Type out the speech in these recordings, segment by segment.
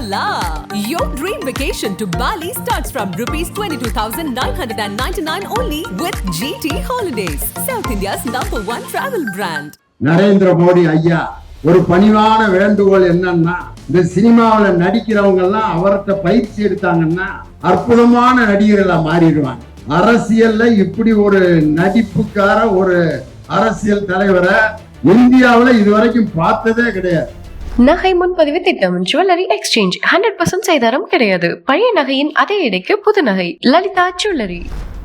Voila! Your dream vacation to Bali starts from rupees 22,999 only with GT Holidays, South India's number one travel brand. Narendra Modi ஐயா ஒரு பணிவான வேண்டுகோள் என்னன்னா இந்த சினிமாவில் நடிக்கிறவங்க எல்லாம் அவர்கிட்ட பயிற்சி எடுத்தாங்கன்னா அற்புதமான நடிகர்களா மாறிடுவாங்க அரசியல்ல இப்படி ஒரு நடிப்புக்கார ஒரு அரசியல் தலைவரை இந்தியாவுல இதுவரைக்கும் பார்த்ததே கிடையாது நகை முன்பதிவு திட்டம் ஜுவல்லரி எக்ஸ்சேஞ்ச் ஹண்ட்ரட் பர்சன்ட் செய்தாரம் கிடையாது பழைய நகையின் அதே எடைக்கு புது நகை Lalitha jewellery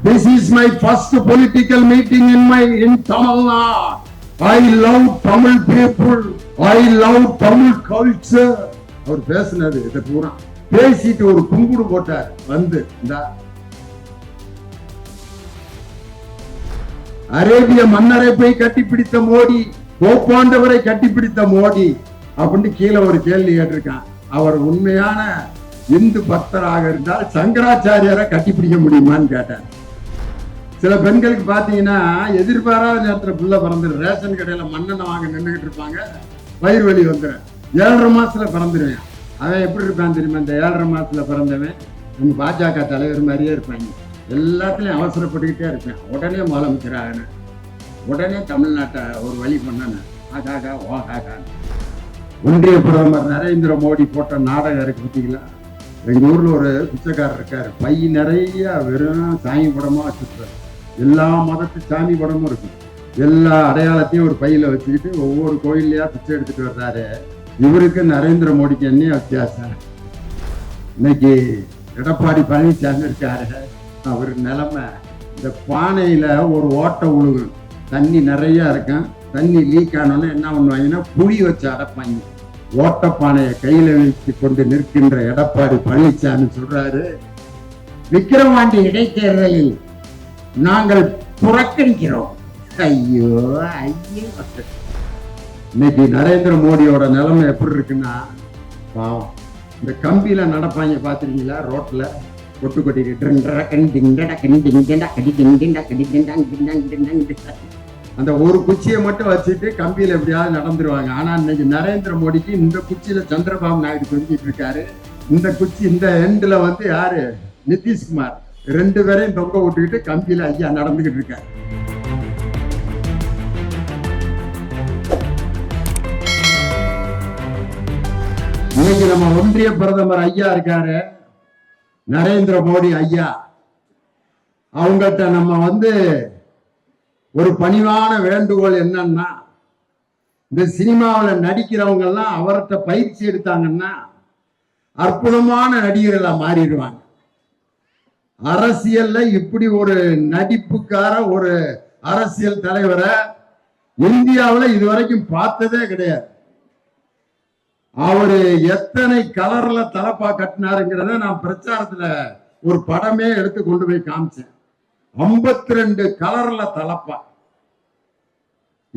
This is my first political meeting in my in Tamil Nadu. I love Tamil people. I love Tamil culture. அவர் பேசினது இதை பூரா பேசிட்டு ஒரு குங்குடு போட்டார் வந்து இந்த அரேபிய மன்னரை போய் கட்டிப்பிடித்த மோடி போப்பாண்டவரை கட்டிப்பிடித்த மோடி அப்படின்னு கீழே ஒரு கேள்வி கேட்டிருக்கான். அவர் உண்மையான இந்து பக்தராக இருந்தால் சங்கராச்சாரியரை கட்டிப்பிடிக்க முடியுமான்னு கேட்டார். சில பெண்களுக்கு பார்த்தீங்கன்னா எதிர்பாராத நேரத்துல புள்ள பிறந்துடும் ரேஷன் கடையில மண்ணெண்ணெய் வாங்க நின்றுகிட்டு இருப்பாங்க. வயிறு வலி வந்துடும் ஏழரை மாசத்துல பிறந்துருவேன். அவன் எப்படி இருப்பான் தெரியுமா? இந்த ஏழரை மாதத்தில் பிறந்தவன் நம்ம பாஜக தலைவர் மாதிரியே இருப்பாங்க. எல்லாத்துலேயும் அவசரப்பட்டுக்கிட்டே இருப்பேன். உடனே முதலமைச்சர் ஆகினேன். உடனே தமிழ்நாட்டை ஒரு வழி பண்ணேன். ஆகாகா ஓகாகான்னு. ஒன்றிய பிரதமர் நரேந்திர மோடி போட்ட நாடகம் இருக்கு பார்த்தீங்களா? எங்கள் ஊரில் ஒரு பிச்சைக்காரர் இருக்கார். பை நிறைய வெறும் சாமி படமாக வச்சிருக்காரு எல்லா மதத்து சாமி படமும் இருக்கு. எல்லா அடையாளத்தையும் ஒரு பையில் வச்சுக்கிட்டு ஒவ்வொரு கோயில்லையா பிச்சை எடுத்துகிட்டு வர்றாரு. இவருக்கு நரேந்திர மோடிக்கு என்ன வித்தியாசம்? இன்னைக்கு எடப்பாடி பழனிசாமி இருக்காரு. அவர் நிலமை இந்த பானையில் ஒரு ஓட்டை உழுகும் தண்ணி நிறையா இருக்கும். தண்ணி லீக் ஆனோன்னு என்ன பண்ணுவாங்கன்னா புளி வச்சு அடைப்பாங்க. ஓட்டப்பானையை கையில வைத்து கொண்டு நிற்கின்ற எடப்பாடி பழனிசாமி சொல்றாரு விக்கிரவாண்டி இடைத்தேர்தலில் நாங்கள் புறக்கணிக்கிறோம். ஐயோ ஐயோ இன்னைக்கு நரேந்திர மோடியோட நிலைமை எப்படி இருக்குன்னா பாவம் இந்த கம்பியில நடப்பாங்க பாத்துருக்கீங்களா ரோட்ல கொட்டு கொட்டிக்கிட்டு அந்த ஒரு குச்சியை மட்டும் வச்சுட்டு கம்பியில எப்படியாவது நடந்துருவாங்க. ஆனா இன்னைக்கு நரேந்திர மோடிக்கு இந்த குச்சியில சந்திரபாபு நாயுடு தொங்கிட்டு இருக்காரு. இந்த குச்சி இந்த எண்டில் வந்து யாரு? நிதிஷ்குமார். ரெண்டு பேரையும் தொங்க விட்டுக்கிட்டு கம்பியில ஐயா நடந்துகிட்டு இருக்காரு. இன்னைக்கு நம்ம ஒன்றிய பிரதமர் ஐயா இருக்காரு. நரேந்திர மோடி ஐயா. அவங்கள்ட்ட நம்ம வந்து ஒரு பணிவான வேண்டுகோள் என்னன்னா இந்த சினிமாவில் நடிக்கிறவங்க எல்லாம் அவர்கிட்ட பயிற்சி எடுத்தாங்கன்னா அற்புதமான நடிகர்களாக மாறிடுவாங்க. அரசியல்ல இப்படி ஒரு நடிப்புக்கார ஒரு அரசியல் தலைவரை இந்தியாவில் இதுவரைக்கும் பார்த்ததே கிடையாது. அவரு எத்தனை கலர்ல தலப்பா கட்டினாருங்கிறத நான் பிரச்சாரத்துல ஒரு படமே எடுத்து கொண்டு போய் காமிச்சேன். ஐம்பத்தி ரெண்டு கலர்ல தலப்பா.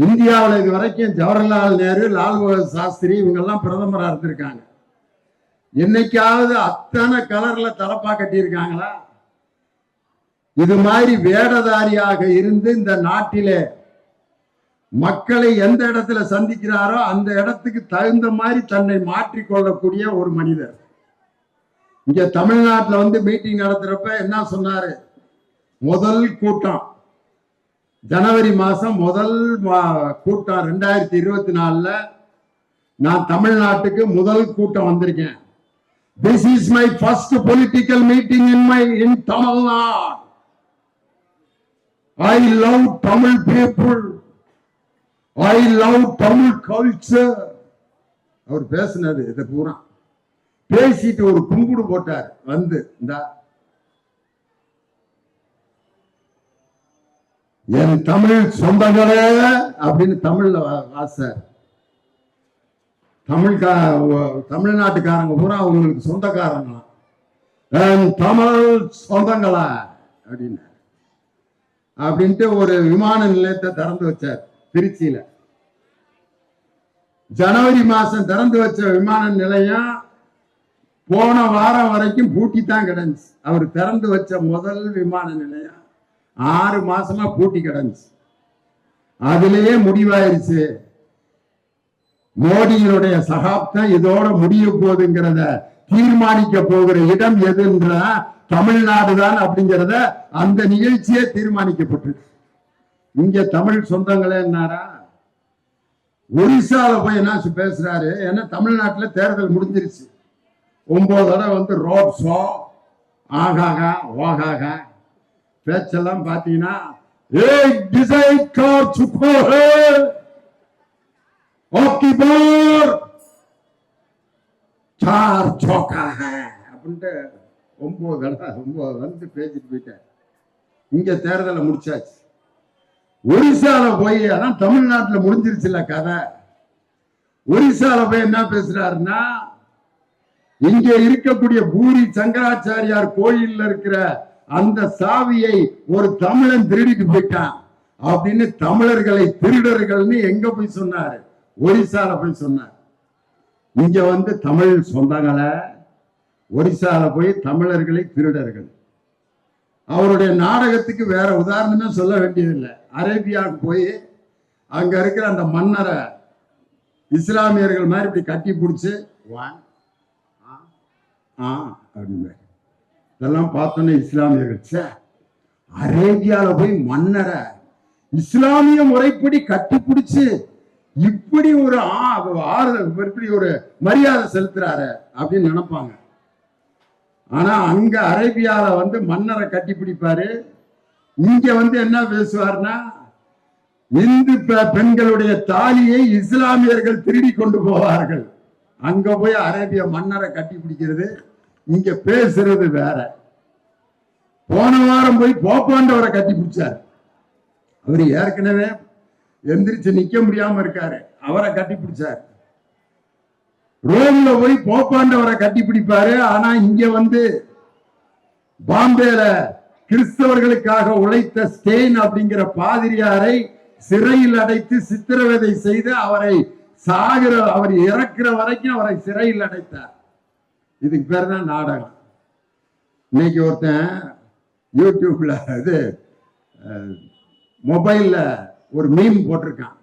இந்தியாவில் இது வரைக்கும் ஜவஹர்லால் நேரு லால் பகதூர் சாஸ்திரி இவங்கெல்லாம் பிரதமராக இருந்திருக்காங்க. என்னைக்காவது அத்தனை கலர்ல தலப்பா கட்டியிருக்காங்களா? இது மாதிரி வேடதாரியாக இருந்து இந்த நாட்டிலே மக்களை எந்த இடத்துல சந்திக்கிறாரோ அந்த இடத்துக்கு தகுந்த மாதிரி தன்னை மாற்றிக்கொள்ளக்கூடிய ஒரு மனிதர். இங்க தமிழ்நாட்டில் வந்து மீட்டிங் நடத்துறப்ப என்ன சொன்னாரு? முதல் கூட்டம். ஜனவரி மாசம் முதல் மா- கூட்டம் ரெண்டாயிரத்தி இருபத்தி நாலில் நான் தமிழ்நாட்டுக்கு முதல் கூட்டம் வந்திருக்கேன். This is my first political meeting in my in Tamil Nadu I love Tamil people I love Tamil culture அவர் பேசினது இதை பூரா. பேசிட்டு ஒரு கும்பிடு போட்டார் வந்து இந்த. என் தமிழ் சொந்தங்களே அப்படின்னு தமிழ்ல வா- வாசார் தமிழ்கா தமிழ்நாட்டுக்காரங்க பூரா அவங்களுக்கு சொந்தக்காரங்களாம் என் தமிழ் சொந்தங்களா? அப்படின்னு. அப்படின்ட்டு ஒரு விமான நிலையத்தை திறந்து வச்சார் திருச்சியில. ஜனவரி மாசம் திறந்து வச்ச விமான நிலையம் போன வாரம் வரைக்கும் பூட்டி தான் கிடந்துச்சு. அவர் திறந்து வச்ச முதல் விமான நிலையம். ஆறு மாசமா பூட்டி கிடந்துச்சு. அதுலயே முடிவாயிருச்சு. மோடியினுடைய சகாப்தம் இதோட முடிய போகுதுங்கிறத தீர்மானிக்க போகிற இடம் எதுன்ற தமிழ்நாடு தான் அப்படிங்கிறத அந்த நிகழ்ச்சியே தீர்மானிக்கப்பட்டு இங்க தமிழ் சொந்தங்களே என்னாரா ஒரிசால போய் என்ன பேசுறாரு? ஏன்னா தமிழ்நாட்டுல தேர்தல் முடிஞ்சிருச்சு. ஒன்பது தடவை வந்து ரோட் ஷோ ஆகாகா ஓகாகா. பேச்செல்லாம் பாத்தீங்கன்னா ஏக் டிசைட் கார் சுக்கோ சார் சோக்கா அப்படின்ட்டு ஒன்பது தடவை ஒன்பது வந்து பேசிட்டு போயிட்டேன் இங்க தேர்தலை முடிச்சாச்சு. ஒரிசால போய் அதான் தமிழ்நாட்டுல முடிஞ்சிருச்சுல கதை. ஒரிசால போய் என்ன பேசுறாருன்னா இங்க இருக்கக்கூடிய பூரி சங்கராச்சாரியார் கோயில்ல இருக்கிற அந்த சாவியை ஒரு தமிழன் திருடிட்டு போயிட்டான். அப்படின்னு தமிழர்களை திருடர்கள்னு எங்க போய் சொன்னாரு? ஒரிசால போய் சொன்னார். இங்க வந்து தமிழ் சொந்தங்களை ஒரிசால போய் தமிழர்களை திருடர்கள். அவருடைய நாடகத்துக்கு வேற உதாரணமே சொல்ல வேண்டியதில்லை. அரேபியாவுக்கு போய் அங்க இருக்கிற அந்த மன்னரை இஸ்லாமியர்கள் மாதிரி இப்படி கட்டி பிடிச்சி வான் ஆ, ஆ அப்படிம்பாரு. இதெல்லாம் பார்த்தோன்னே இஸ்லாமியர்கள் ச்சே அரேபியாவில் போய் மன்னரை இஸ்லாமிய முறைப்படி கட்டிப்பிடிச்சு இப்படி ஒரு ஆறுதல் இப்படி ஒரு மரியாதை செலுத்துறாரு அப்படின்னு நினைப்பாங்க. ஆனா அங்க அரேபியால வந்து மன்னரை கட்டி பிடிப்பாரு இங்க வந்து என்ன பேசுவார்னா இந்து பெ- பெண்களுடைய தாலியை இஸ்லாமியர்கள் திருடி கொண்டு போவார்கள். அங்க போய் அரேபிய மன்னரை கட்டி பிடிக்கிறது இங்க பேசுறது வேற. போன வாரம் போய் போப்பாண்டவரை கட்டி பிடிச்சார். அவர் ஏற்கனவே எந்திரிச்சு நிக்க முடியாம இருக்காரு. அவரை கட்டி பிடிச்சார். ரோம்ல போய் போப்பாண்டவரை கட்டி பிடிப்பாரு. ஆனா இங்க வந்து பாம்பேல கிறிஸ்தவர்களுக்காக உழைத்த ஸ்டெயின் அப்படிங்கிற பாதிரியாரை சிறையில் அடைத்து சித்திரவதை செய்து அவரை சாகிற அவர் இறக்குற வரைக்கும் அவரை சிறையில் அடைத்தார். இதுக்கு பேர் தான் நாடகம். இன்னைக்கு ஒருத்தன் யூடியூப்ல இது மொபைல்ல ஒரு மீம் போட்டிருக்கான்.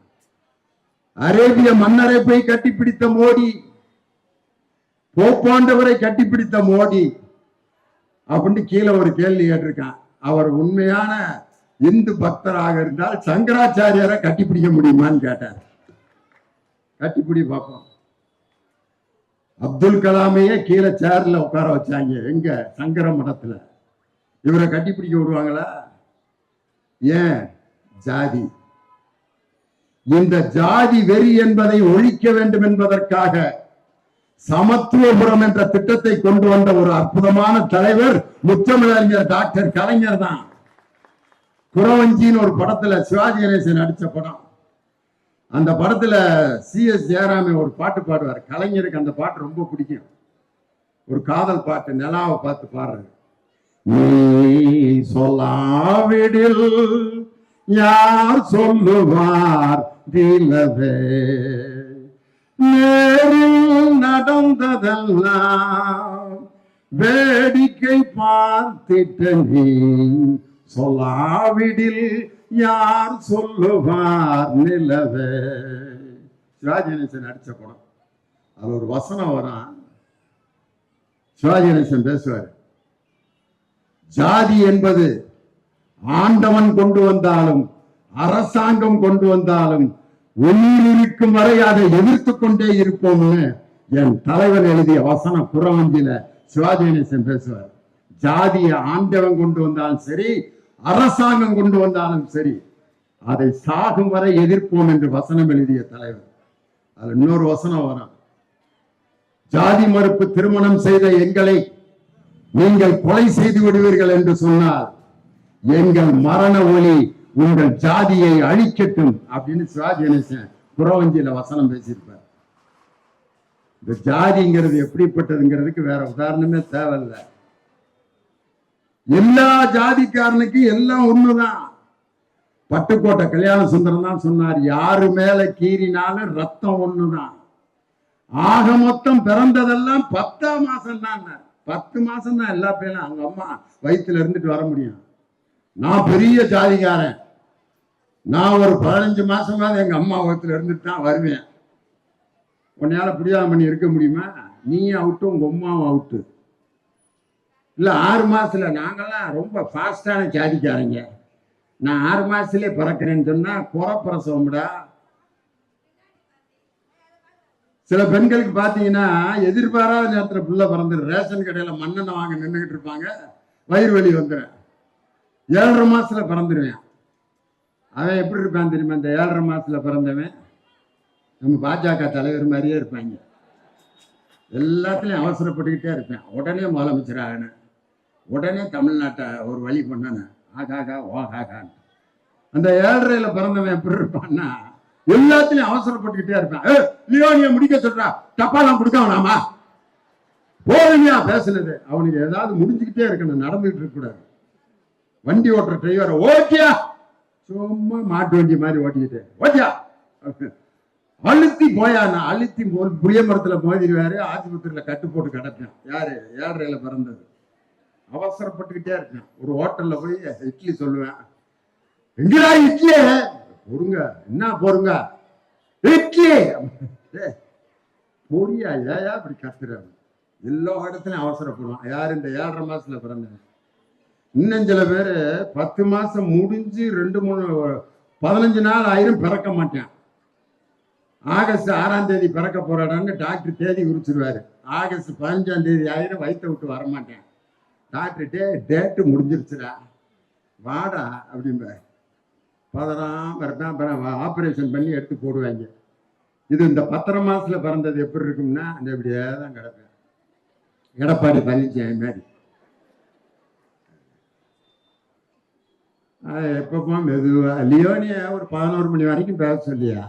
அரேபிய மன்னரை போய் கட்டிப்பிடித்த மோடி போப்பாண்டவரை கட்டிப்பிடித்த மோடி அப்படின்னு கீழே ஒரு கேள்வி கேட்டிருக்கான். அவர் உண்மையான இந்து பக்தராக இருந்தால் சங்கராச்சாரியரை கட்டிப்பிடிக்க முடியுமான்னு கேட்டார். கட்டிப்பிடி பார்ப்போம். அப்துல் கலாமையே கீழே சேர்ல உட்கார வச்சாங்க. எங்க? சங்கர மடத்துல. இவரை கட்டிப்பிடிக்க விடுவாங்களா? ஏன்? ஜாதி. இந்த ஜாதி வெறி என்பதை ஒழிக்க வேண்டும் என்பதற்காக சமத்துவபுரம் என்ற திட்டத்தை கொண்டு வந்த ஒரு அற்புதமான தலைவர் முத்தமிழறிஞர் டாக்டர் கலைஞர் தான். குறவஞ்சின்னு ஒரு படத்துல சிவாஜி கணேசன் நடிச்ச படம். அந்த படத்துல சி எஸ் ஒரு பாட்டு பாடுவார். கலைஞருக்கு அந்த பாட்டு ரொம்ப பிடிக்கும். ஒரு காதல் பாட்டு நிலாவை பார்த்து பாடுறாரு நீ சொல்லாவிடில் யார் சொல்லுவார் திலவே? நேரில் நடந்ததெல்லாம் வேடிக்கை பார்த்திட்ட நீ சொல்லாவிடில் யார் சொல்லுவார் நிலவே? சிவாஜி கணேசன் படம். அதுல ஒரு வசனம் வரும் சிவாஜி கணேசன் பேசுவார். ஜாதி என்பது ஆண்டவன் கொண்டு வந்தாலும் அரசாங்கம் கொண்டு வந்தாலும் உயிர் இருக்கும் வரை அதை எதிர்த்து கொண்டே இருப்போம்னு என் தலைவர் எழுதிய வசனம் புறவஞ்சில சிவாஜி கணேசன் பேசுவார். ஜாதியை ஆண்டவன் கொண்டு வந்தாலும் சரி அரசாங்கம் கொண்டு வந்தாலும் சரி அதை சாகும் வரை எதிர்ப்போம் என்று வசனம் எழுதிய தலைவர். அதுல இன்னொரு வசனம் வரும் ஜாதி மறுப்பு திருமணம் செய்த எங்களை நீங்கள் கொலை செய்து விடுவீர்கள் என்று சொன்னால் எங்கள் மரண ஒளி உங்கள் ஜாதியை அழிக்கட்டும் அப்படின்னு சிவாஜி கணேசன் புறவஞ்சியில வசனம் பேசியிருப்பார். இந்த ஜாதிங்கிறது எப்படிப்பட்டதுங்கிறதுக்கு வேற உதாரணமே தேவையில்லை. எல்லா ஜாதிக்காரனுக்கும் எல்லாம் ஒண்ணுதான். பட்டுக்கோட்டை கல்யாண சுந்தரம் தான் சொன்னார். யாரு மேல கீறினாலும் ரத்தம் ஒண்ணுதான். ஆக மொத்தம் பிறந்ததெல்லாம் பத்தாம் மாசம் தான் பத்து மாசம் தான் எல்லா பேரும் அவங்க அம்மா வயிற்றுல இருந்துட்டு வர முடியும். நான் பெரிய ஜாதிக்காரன். நான் ஒரு பதினஞ்சு மாசமாவது எங்க அம்மா வயித்துல இருந்துட்டு தான் வருவேன். உன்னையால புரியாம பண்ணி இருக்க முடியுமா? நீயும் அவுட்டு உங்க அம்மாவும் அவுட்டு. இல்லை ஆறு மாதத்துல நாங்கெல்லாம் ரொம்ப ஃபாஸ்டான ஜாதிக்காரங்க. நான் ஆறு மாதத்துலேயே பிறக்கிறேன்னு சொன்னால் குறப்பிரசவம்டா சில பெண்களுக்கு பார்த்தீங்கன்னா எதிர்பாராத நேரத்தில் புள்ள பிறந்துடும் ரேஷன் கடையில் மண்ணெண்ணை வாங்க நின்றுக்கிட்டு இருப்பாங்க. வயிறு வலி வந்துடும் ஏழரை மாதத்தில் பிறந்துடுவேன் அவன் எப்படி இருப்பான் தெரியுமா? இந்த ஏழரை மாதத்தில் பிறந்தவன். நம்ம பாஜக தலைவர் மாதிரியே இருப்பாங்க. எல்லாத்துலேயும் அவசரப்பட்டுக்கிட்டே இருப்பேன். உடனே முதலமைச்சர் ஆகணும். உடனே தமிழ்நாட்டை ஒரு வழி பண்ணணும் ஆகாகா ஓகாகான் அந்த ஏழரையில் பிறந்தவன் எப்படி இருப்பான்னா எல்லாத்துலயும் அவசரப்பட்டுக்கிட்டே இருப்பான். ஏ லியோனிய முடிக்க சொல்றா? டப்பாலாம் கொடுக்க வேணாமா பேசுனது. அவனுக்கு ஏதாவது முடிஞ்சுக்கிட்டே இருக்கணும் நடந்துகிட்டு இருக்க கூடாது. வண்டி ஓட்டுற டிரைவரை ஓட்டியா? சும்மா மாட்டு வண்டி மாதிரி ஓட்டிக்கிட்டு ஓட்டியா? அழுத்தி போயா நான் அழுத்தி புளிய மரத்துல மோதிடுவாரு ஆஸ்பத்திரியில கட்டு போட்டு கிடப்பேன் யாரு? ஏழரையில பிறந்தது. அவசரப்பட்டுக்கிட்டே இருக்கேன். ஒரு ஹோட்டல்ல போய் இட்லி சொல்லுவேன். எங்கடா இட்லி? பொறுங்க. என்ன பொறுங்க? இட்லி! பொரியா ஏயா இப்படி கத்துறாரு எல்லா இடத்துலையும் அவசரப்படுவான். யார் இந்த ஏழரை மாசத்துல பிறந்தேன் இன்னும் சில பேர் பத்து மாசம் முடிஞ்சு ரெண்டு மூணு பதினஞ்சு நாள் ஆயிரம் பிறக்க மாட்டேன். ஆகஸ்ட் ஆறாம் தேதி பிறக்க போறாடான்னு டாக்டர் தேதி குறிச்சிருவாரு ஆகஸ்ட் பதினஞ்சாம் தேதி ஆயிரம் வயிற்ற விட்டு வரமாட்டேன். டாக்டர்கிட்டே டேட்டு முடிஞ்சிருச்சுடா. வாடா அப்படிம்ப. பதறாம இருப்பேன் அப்புறம் ஆப்ரேஷன் பண்ணி எடுத்து போடுவாங்க. இது இந்த பத்தரை மாதத்தில் பிறந்தது எப்படி இருக்கும்னா அந்த இப்படியே தான் கிடப்பேன் எடப்பாடி பழனிசாமி மாதிரி. எப்பப்போ மெதுவா லியோனிய ஒரு பதினோரு மணி வரைக்கும் பேச சொல்லியா?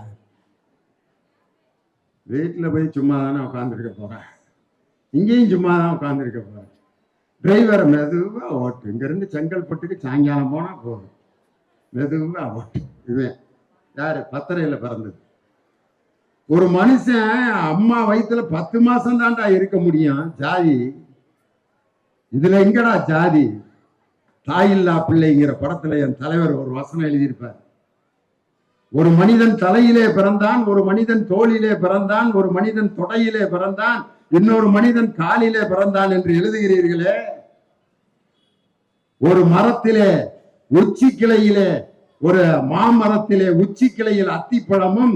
வீட்டில் போய் சும்மா தானே உட்காந்துருக்க போகிறேன் இங்கேயும் சும்மா தான் உட்காந்துருக்க போகிறேன் டிரைவரை மெதுவாக ஓட்டு இங்கேருந்து செங்கல்பட்டுக்கு சாயங்காலம் போனால் போதும். மெதுவாக ஓட்டு இவன் யாரு? பத்தரையில் பிறந்தது. ஒரு மனுஷன் அம்மா வயிற்றுல பத்து மாசம் தாண்டா இருக்க முடியும். ஜாதி. இதுல எங்கடா ஜாதி? தாயில்லா பிள்ளைங்கிற படத்துல என் தலைவர் ஒரு வசனம் எழுதியிருப்பார். ஒரு மனிதன் தலையிலே பிறந்தான் ஒரு மனிதன் தோளிலே பிறந்தான் ஒரு மனிதன் தொடையிலே பிறந்தான் இன்னொரு மனிதன் காலிலே பிறந்தான் என்று எழுதுகிறீர்களே. ஒரு மரத்திலே உச்சி கிளையிலே ஒரு மாமரத்திலே உச்சி கிளையில் அத்திப்பழமும்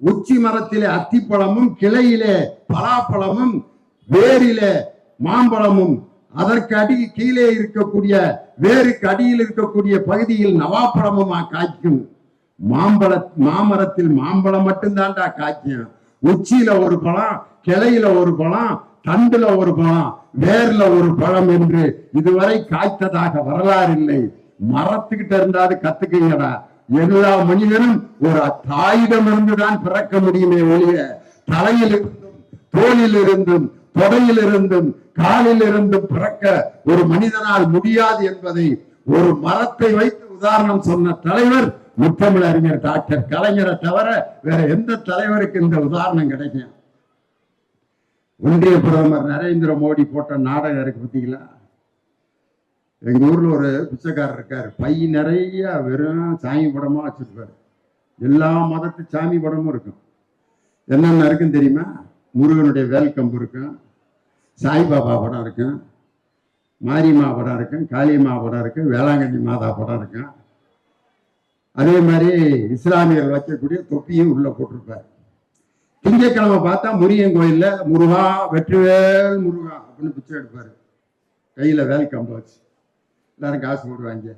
உச்சி மரத்திலே அத்திப்பழமும் கிளையிலே பலாப்பழமும் வேரிலே மாம்பழமும் அதற்கு அடி கீழே இருக்கக்கூடிய வேருக்கு அடியில் இருக்கக்கூடிய பகுதியில் நவாப்பழமுமா காய்க்கும்? மாம்பழ மாமரத்தில் மாம்பழம் மட்டும்தான்டா காய்க்கும். உச்சியில ஒரு பழம் கிளையில ஒரு பழம் தண்டுல ஒரு பழம் வேர்ல ஒரு பழம் என்று இதுவரை காய்த்ததாக வரலாறு இல்லை. மரத்துக்கிட்ட இருந்தாது கத்துக்கீங்கடா. எல்லா மனிதனும் ஒரு தாயிடம் தான் பிறக்க முடியுமே ஒழிய தலையில் இருந்தும் தோளில் இருந்தும் தொடையில் இருந்தும் காலில் இருந்தும் பிறக்க ஒரு மனிதனால் முடியாது என்பதை ஒரு மரத்தை வைத்து உதாரணம் சொன்ன தலைவர் முத்தமிழ் அறிஞர் டாக்டர் கலைஞரை தவிர வேற எந்த தலைவருக்கு இந்த உதாரணம் கிடைக்கும்? ஒன்றிய பிரதமர் நரேந்திர மோடி போட்ட நாடகம் இருக்கு பார்த்தீங்களா? எங்க ஊர்ல ஒரு பிச்சைக்காரர் இருக்காரு. பை நிறைய வெறும் சாமி படமா வச்சிருப்பாரு. எல்லா மதத்து சாமி படமும் இருக்கும். என்னென்ன இருக்குன்னு தெரியுமா? முருகனுடைய வேல்கம்பு இருக்கும். சாய்பாபா படம் இருக்கும். மாரியம்மா படம் இருக்கும். காளியம்மா படம் இருக்கும். வேளாங்கண்ணி மாதா படம் இருக்கும். அதே மாதிரி இஸ்லாமியர்கள் வைக்கக்கூடிய தொப்பியும் உள்ள போட்டிருப்பார். திங்கட்கிழமை பார்த்தா முருகன் கோயில்ல முருகா வெற்றிவேல் முருகா அப்படின்னு பிச்சை எடுப்பாரு. கையில வேல் கம்ப வச்சு. எல்லாரும் காசு போடுவாங்க.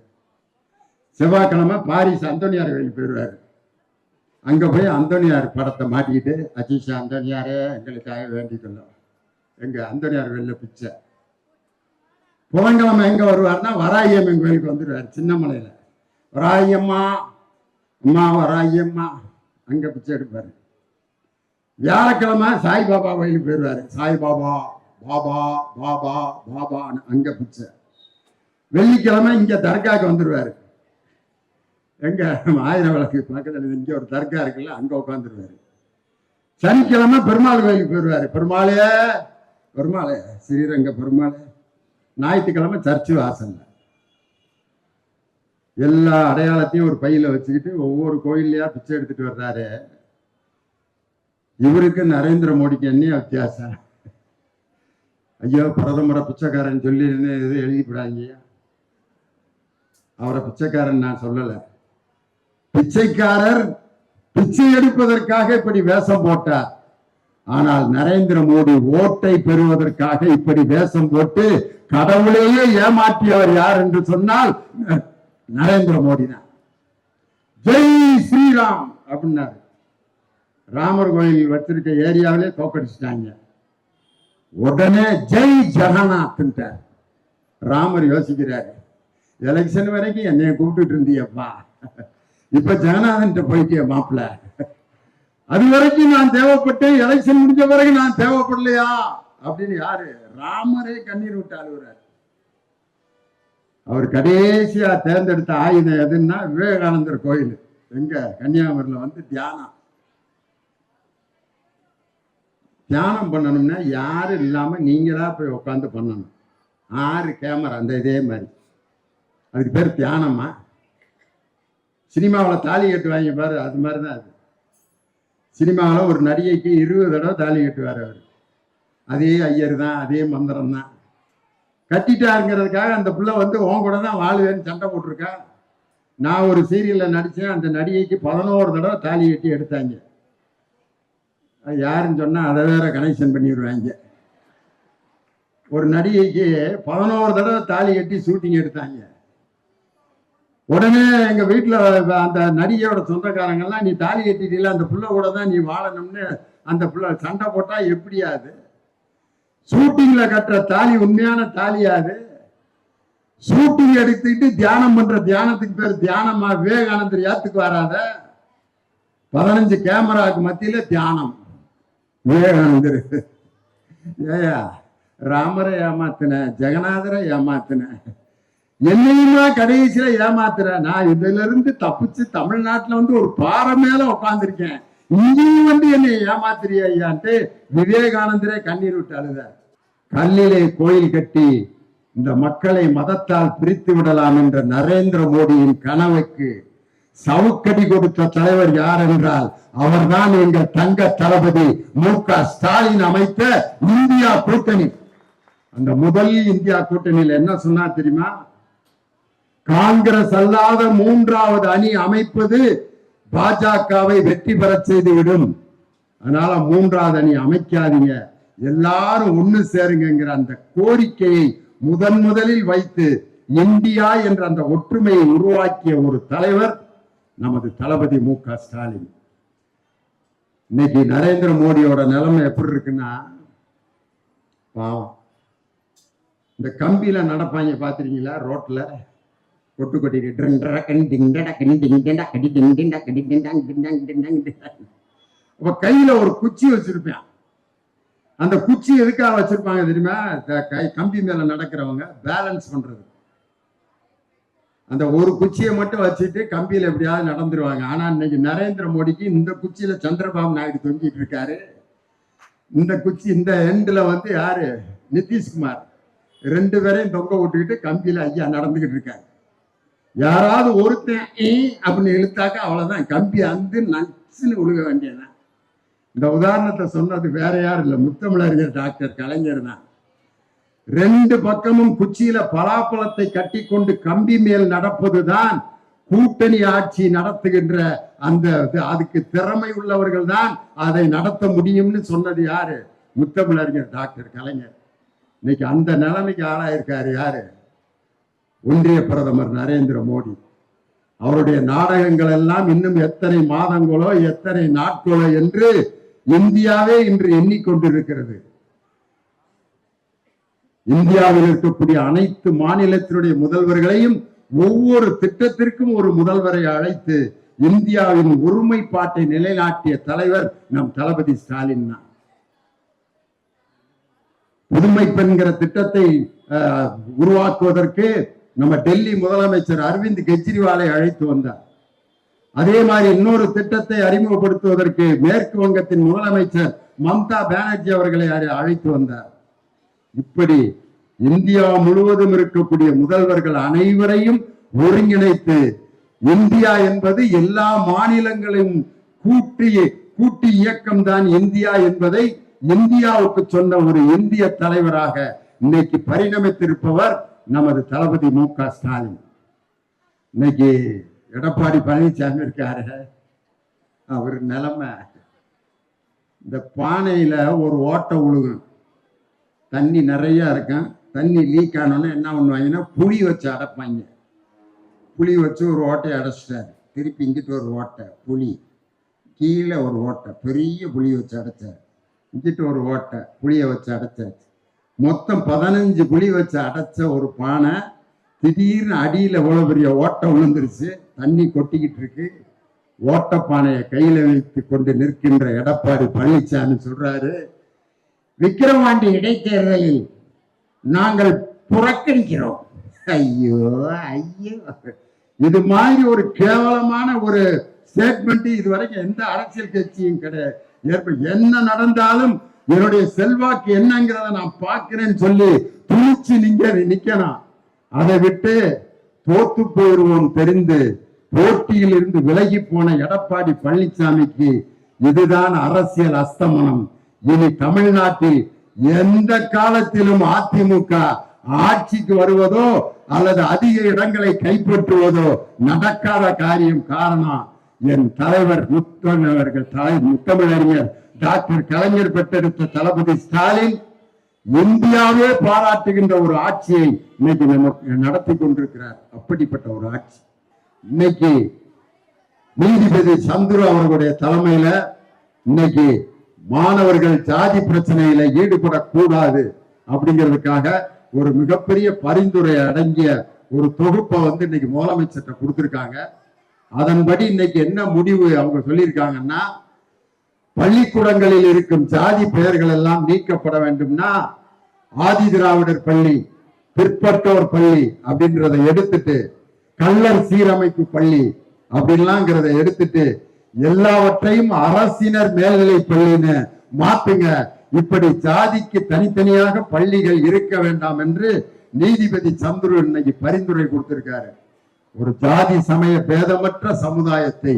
செவ்வாய்க்கிழமை பாரிஸ் அந்தோனியார் கோயில் போயிடுவாரு. அங்க போய் அந்தோனியார் படத்தை மாட்டிக்கிட்டு அஜிஷா அந்தோனியாரே எங்களுக்காக வேண்டிக்கொள்ளும் எங்க அந்தோனியார் கோயிலில் பிச்சை. புதன்கிழமை எங்க வருவார்னா வராகியம்மன் கோயிலுக்கு வந்துடுவார் சின்னமலையில. ராயம்மா அம்மாவை ராயம்மா. அங்கே பிச்சை எடுப்பார். வியாழக்கிழமை சாய்பாபா கோயிலுக்கு போயிடுவாரு. சாய்பாபா பாபா பாபா பாபான்னு அங்கே பிச்சை. வெள்ளிக்கிழமை இங்கே தர்காக்கு வந்துடுவாரு. எங்கே? ஆயிரம் விளக்கு பக்கத்தில் இங்கே ஒரு தர்கா இருக்குல்ல அங்கே உட்காந்துருவாரு. சனிக்கிழமை பெருமாள் கோயிலுக்கு போயிடுவாரு. பெருமாளே பெருமாளே ஸ்ரீரங்க பெருமாளே. ஞாயிற்றுக்கிழமை சர்ச்சு வாசல்ல. எல்லா அடையாளத்தையும் ஒரு பையில வச்சுக்கிட்டு ஒவ்வொரு கோயில்லையா பிச்சை எடுத்துட்டு வர்றாரு. இவருக்கு நரேந்திர மோடிக்கு என்ன வித்தியாசம்? ஐயோ பிரதமரை பிச்சைக்காரன் சொல்லி இது எழுதிவிடாங்க அவரை பிச்சைக்காரன் நான் சொல்லல. பிச்சைக்காரர் பிச்சை எடுப்பதற்காக இப்படி வேஷம் போட்டார். ஆனால் நரேந்திர மோடி ஓட்டை பெறுவதற்காக இப்படி வேஷம் போட்டு கடவுளையே ஏமாற்றியவர் யார் என்று சொன்னால் நரேந்திர மோடி தான் ஜெய் ஸ்ரீராம் அப்படின்னாரு. ராமர் கோயில் வச்சிருக்க ஏரியாவிலே தோக்கடிச்சிட்டாங்க. உடனே ஜெய் ஜெகநாத்ன்ட்டார். ராமர் யோசிக்கிறாரு எலெக்ஷன் வரைக்கும் என்னைய கூப்பிட்டுட்டு இருந்தியப்பா. இப்ப ஜெகநாதன்ட்ட போயிட்டே மாப்பிள்ள. அது வரைக்கும் நான் தேவைப்பட்டேன் எலெக்ஷன் முடிஞ்ச பிறகு நான் தேவைப்படலையா? அப்படின்னு யாரு? ராமரே கண்ணீர் விட்டு அழுகுறாரு. அவர் கடைசியாக தேர்ந்தெடுத்த ஆயுதம் எதுன்னா விவேகானந்தர் கோயில். எங்க கன்னியாகுமரியில் வந்து தியானம். தியானம் பண்ணணும்னா யாரும் இல்லாமல் நீங்களாக போய் உட்காந்து பண்ணணும். ஆறு கேமரா அந்த இதே மாதிரி. அதுக்கு பேர் தியானமா? சினிமாவில் தாலி கட்டுவாங்க பாரு அது மாதிரி தான் அது. சினிமாவில் ஒரு நடிகைக்கு இருபது தடவை தாலி கட்டுவார் அவர். அதே ஐயர் தான் அதே மந்திரம் தான். கட்டிட்டாருங்கிறதுக்காக அந்த பிள்ளை வந்து உன் கூட தான் வாழுவேன்னு சண்டை போட்டிருக்கேன் நான் ஒரு சீரியலில் நடித்தேன் அந்த நடிகைக்கு பதினோரு தடவை தாலி கட்டி எடுத்தாங்க. அது யாருன்னு சொன்னால் அதை வேற கனெக்ஷன் பண்ணிடுவாங்க. ஒரு நடிகைக்கு பதினோரு தடவை தாலி கட்டி ஷூட்டிங் எடுத்தாங்க. உடனே எங்கள் வீட்டில் அந்த நடிகையோட சொந்தக்காரங்கெல்லாம் நீ தாலி கட்டிட்டீங்களா அந்த பிள்ளை கூட தான் நீ வாழணும்னு அந்த பிள்ளை சண்டை போட்டால் எப்படியாது? ஷூட்டிங்ல கட்டுற தாலி உண்மையான தாலியாது ஷூட்டிங் எடுத்துக்கிட்டு தியானம் பண்ற தியானத்துக்கு பேர் தியானமா விவேகானந்தர் ஏத்துக்கு வராத பதினஞ்சு கேமராவுக்கு மத்தியில தியானம். விவேகானந்தர். ஏயா ராமரை ஏமாத்தின ஜெகநாதரை ஏமாத்தின என்னையுமா கடைசியில ஏமாத்துற? நான் இதுல இருந்து தப்பிச்சு தமிழ்நாட்டுல வந்து ஒரு பாறை மேல உட்காந்துருக்கேன் இங்கேயும் வந்து என்னை ஏமாத்துறிய ஐயான்ட்டு விவேகானந்தரே கண்ணீர் விட்டு அழுதார். கல்லிலே கோயில் கட்டி இந்த மக்களை மதத்தால் பிரித்து விடலாம் என்ற நரேந்திர மோடியின் கனவுக்கு சவுக்கடி கொடுத்த தலைவர் யார் என்றால் அவர்தான் எங்கள் தங்க தளபதி மு க ஸ்டாலின் அமைத்த இந்தியா கூட்டணி. அந்த முதல் இந்தியா கூட்டணியில் என்ன சொன்னா தெரியுமா? காங்கிரஸ் அல்லாத மூன்றாவது அணி அமைப்பது பாஜகவை வெற்றி பெறச் செய்துவிடும். அதனால மூன்றாவது அணி அமைக்காதீங்க. எல்லாரும் ஒண்ணு சேருங்கிற அந்த கோரிக்கையை முதன் முதலில் வைத்து இந்தியா என்ற அந்த ஒற்றுமையை உருவாக்கிய ஒரு தலைவர் நமது தளபதி மு க ஸ்டாலின் இன்னைக்கு நரேந்திர மோடியோட நிலைமை எப்படி இருக்குன்னா பாவம் இந்த கம்பியில நடப்பாங்க பாத்திருக்கீங்களா ரோட்ல கொட்டு கொட்டிட்டு அப்ப கையில ஒரு குச்சி வச்சிருப்பேன் அந்த குச்சி எதுக்காக வச்சிருப்பாங்க தெரியுமா? இந்த கை கம்பி மேல நடக்கிறவங்க பேலன்ஸ் பண்றது. அந்த ஒரு குச்சியை மட்டும் வச்சுட்டு கம்பியில எப்படியாவது நடந்துருவாங்க. ஆனா இன்னைக்கு நரேந்திர மோடிக்கு இந்த குச்சியில சந்திரபாபு நாயுடு தொங்கிட்டு இருக்காரு. இந்த குச்சி இந்த எண்ட்ல வந்து யாரு? நிதிஷ்குமார். ரெண்டு பேரையும் தொங்க விட்டுக்கிட்டு கம்பியில ஐயா நடந்துகிட்டு இருக்காரு. யாராவது ஒருத்தன் அப்படின்னு இழுத்தாக்க அவ்வளவுதான். கம்பி அந்து நச்சுன்னு விழுக வேண்டியதான் இந்த உதாரணத்தை சொன்னது வேற யாரும் இல்லை. முத்தமிழறிஞர் டாக்டர் கலைஞர் தான். ரெண்டு பக்கமும் குச்சியில பலாப்பழத்தை கட்டிக்கொண்டு கம்பி மேல் நடப்பதுதான் கூட்டணி ஆட்சி நடத்துகின்ற அந்த இது- அதுக்கு திறமை உள்ளவர்கள் தான் அதை நடத்த முடியும்னு சொன்னது யாரு? முத்தமிழறிஞர் டாக்டர் கலைஞர். இன்னைக்கு அந்த நிலைமைக்கு ஆளாயிருக்காரு யாரு? ஒன்றிய பிரதமர் நரேந்திர மோடி. அவருடைய நாடகங்கள் எல்லாம் இன்னும் எத்தனை மாதங்களோ எத்தனை நாட்களோ என்று இந்தியாவே இன்று எண்ணிக்கொண்டிருக்கிறது. இந்தியாவில் இருக்கக்கூடிய அனைத்து மாநிலத்தினுடைய முதல்வர்களையும் ஒவ்வொரு திட்டத்திற்கும் ஒரு முதல்வரை அழைத்து இந்தியாவின் ஒருமைப்பாட்டை நிலைநாட்டிய தலைவர் நம் தளபதி ஸ்டாலின் தான். புதுமை பெண்கிற திட்டத்தை உருவாக்குவதற்கு நம்ம டெல்லி முதலமைச்சர் அரவிந்த் கெஜ்ரிவாலை அழைத்து வந்தார். அதே மாதிரி இன்னொரு திட்டத்தை அறிமுகப்படுத்துவதற்கு மேற்கு வங்கத்தின் முதலமைச்சர் மம்தா பானர்ஜி அவர்களை அழைத்து வந்தார். இப்படி இந்தியா முழுவதும் இருக்கக்கூடிய முதல்வர்கள் அனைவரையும் ஒருங்கிணைத்து இந்தியா என்பது எல்லா மாநிலங்களும் கூட்டி கூட்டு இயக்கம் தான் இந்தியா என்பதை இந்தியாவுக்கு சொன்ன ஒரு இந்திய தலைவராக இன்னைக்கு பரிணமித்திருப்பவர் நமது தளபதி மு க ஸ்டாலின். இன்னைக்கு எடப்பாடி பழனிசாமி இருக்காரு அவர் நிலமை. இந்த பானையில் ஒரு ஓட்டை உழுகும் தண்ணி நிறையா இருக்கும். தண்ணி லீக் ஆனோன்னு என்ன பண்ணுவாங்கன்னா புளி வச்சு அடைப்பாங்க. புளி வச்சு ஒரு ஓட்டையை அடைச்சிட்டாரு. திருப்பி இங்கிட்டு ஒரு ஓட்டை புளி. கீழே ஒரு ஓட்டை பெரிய புளி வச்சு அடைச்சார். இங்கிட்டு ஒரு ஓட்டை புளியை வச்சு அடைச்சாச்சு மொத்தம் பதினஞ்சு புளி வச்சு அடைச்ச ஒரு பானை திடீர்னு அடியில் இவ்வளோ பெரிய ஓட்டை விழுந்துருச்சு தண்ணி கொட்டிக்கிட்டு இருக்கு. ஓட்டப்பானையை கையில வைத்து கொண்டு நிற்கின்ற எடப்பாடி பழனிசாமி சொல்றாரு விக்கிரவாண்டி இடைத்தேர்தலில் நாங்கள் புறக்கணிக்கிறோம். ஐயோ ஐயோ. இது மாதிரி ஒரு கேவலமான ஒரு ஸ்டேட்மெண்ட் இதுவரைக்கும் எந்த அரசியல் கட்சியும் கிடையாது. ஏற்ப என்ன நடந்தாலும் என்னுடைய செல்வாக்கு என்னங்கிறத நான் பார்க்கிறேன்னு சொல்லி துணிச்சு நீங்க நிக்கணும். அதை விட்டு தோத்து போயிருவோம் தெரிந்து போட்டியில் இருந்து விலகி போன எடப்பாடி பழனிசாமிக்கு இதுதான் அரசியல் அஸ்தமனம். இனி தமிழ்நாட்டில் எந்த காலத்திலும் அதிமுக ஆட்சிக்கு வருவதோ அல்லது அதிக இடங்களை கைப்பற்றுவதோ நடக்காத காரியம் காரணம் என் தலைவர் முத்தமிழர்கள் தலை முத்தமிழறிஞர் டாக்டர் கலைஞர் பெற்றெடுத்த தளபதி ஸ்டாலின். இந்தியாவே பாராட்டுகின்ற ஒரு ஆட்சியை இன்னைக்கு நமக்கு நடத்தி கொண்டிருக்கிறார். அப்படிப்பட்ட ஒரு ஆட்சி. இன்னைக்கு நீதிபதி சந்துரு அவர்களுடைய தலைமையில இன்னைக்கு மாணவர்கள் ஜாதி பிரச்சனையில ஈடுபடக்கூடாது அப்படிங்கிறதுக்காக ஒரு மிகப்பெரிய பரிந்துரை அடங்கிய ஒரு தொகுப்பை வந்து இன்னைக்கு முதலமைச்சர்கிட்ட கொடுத்துருக்காங்க. அதன்படி இன்னைக்கு என்ன முடிவு அவங்க சொல்லியிருக்காங்கன்னா பள்ளிக்கூடங்களில் இருக்கும் ஜாதி பெயர்கள் எல்லாம் நீக்கப்பட வேண்டும்னா ஆதி திராவிடர் பள்ளி பிற்பட்டோர் பள்ளி அப்படின்றத எடுத்துட்டு கள்ளர் சீரமைப்பு பள்ளி அப்படின்லாங்கிறத எடுத்துட்டு எல்லாவற்றையும் அரசினர் மேல்நிலை பள்ளின்னு மாத்துங்க. இப்படி ஜாதிக்கு தனித்தனியாக பள்ளிகள் இருக்க வேண்டாம் என்று நீதிபதி சந்துரு இன்னைக்கு பரிந்துரை கொடுத்திருக்காரு. ஒரு ஜாதி சமய பேதமற்ற சமுதாயத்தை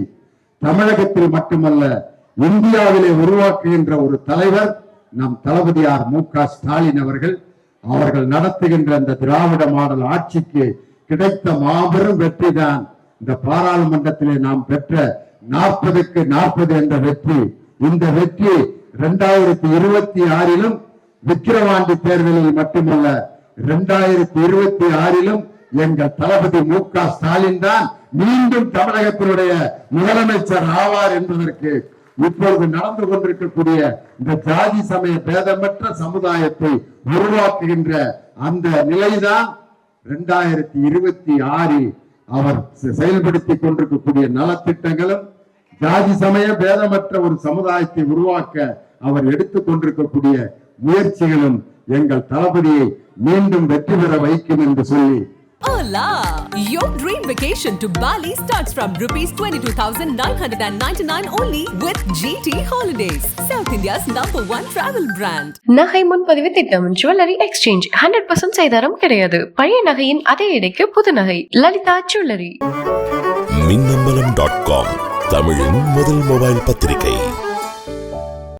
தமிழகத்தில் மட்டுமல்ல இந்தியாவிலே உருவாக்குகின்ற ஒரு தலைவர் நம் தளபதியார் மு க ஸ்டாலின் அவர்கள். அவர்கள் நடத்துகின்ற அந்த திராவிட மாடல் ஆட்சிக்கு கிடைத்த மாபெரும் வெற்றி தான் இந்த பாராளுமன்றத்திலே நாம் பெற்ற நாற்பதுக்கு நாற்பது என்ற வெற்றி. இந்த வெற்றி இரண்டாயிரத்தி இருபத்தி ஆறிலும் விக்கிரவாண்டி தேர்தலில் மட்டுமல்ல இரண்டாயிரத்தி இருபத்தி ஆறிலும் எங்கள் தளபதி மு க ஸ்டாலின் தான் மீண்டும் தமிழகத்தினுடைய முதலமைச்சர் ஆவார் என்பதற்கு இப்பொழுது நடந்து கொண்டிருக்கக்கூடிய இந்த ஜாதி சமய பேதமற்ற சமுதாயத்தை உருவாக்குகின்ற அந்த நிலைதான் இரண்டாயிரத்தி இருபத்தி ஆறில் அவர் செ- கொண்டிருக்கக்கூடிய நலத்திட்டங்களும் ஜாதி சமய பேதமற்ற ஒரு சமுதாயத்தை உருவாக்க அவர் எடுத்துக் கொண்டிருக்கக்கூடிய முயற்சிகளும் எங்கள் தளபதியை மீண்டும் வெற்றி பெற வைக்கும் என்று சொல்லி Hola! Your dream vacation to Bali starts from rupees 22,999 only with GT Holidays, South India's number one travel brand. நகை முன்பதிவு திட்டம் ஜுவல்லரி எக்ஸ்சேஞ்ச் ஹண்ட்ரட் பர்சன்ட் செய்தாரம் கிடையாது பழைய நகையின் அதே எடைக்கு புது நகை Lalitha jewellery Minnambalam dot com தமிழின் முதல் மொபைல் பத்திரிகை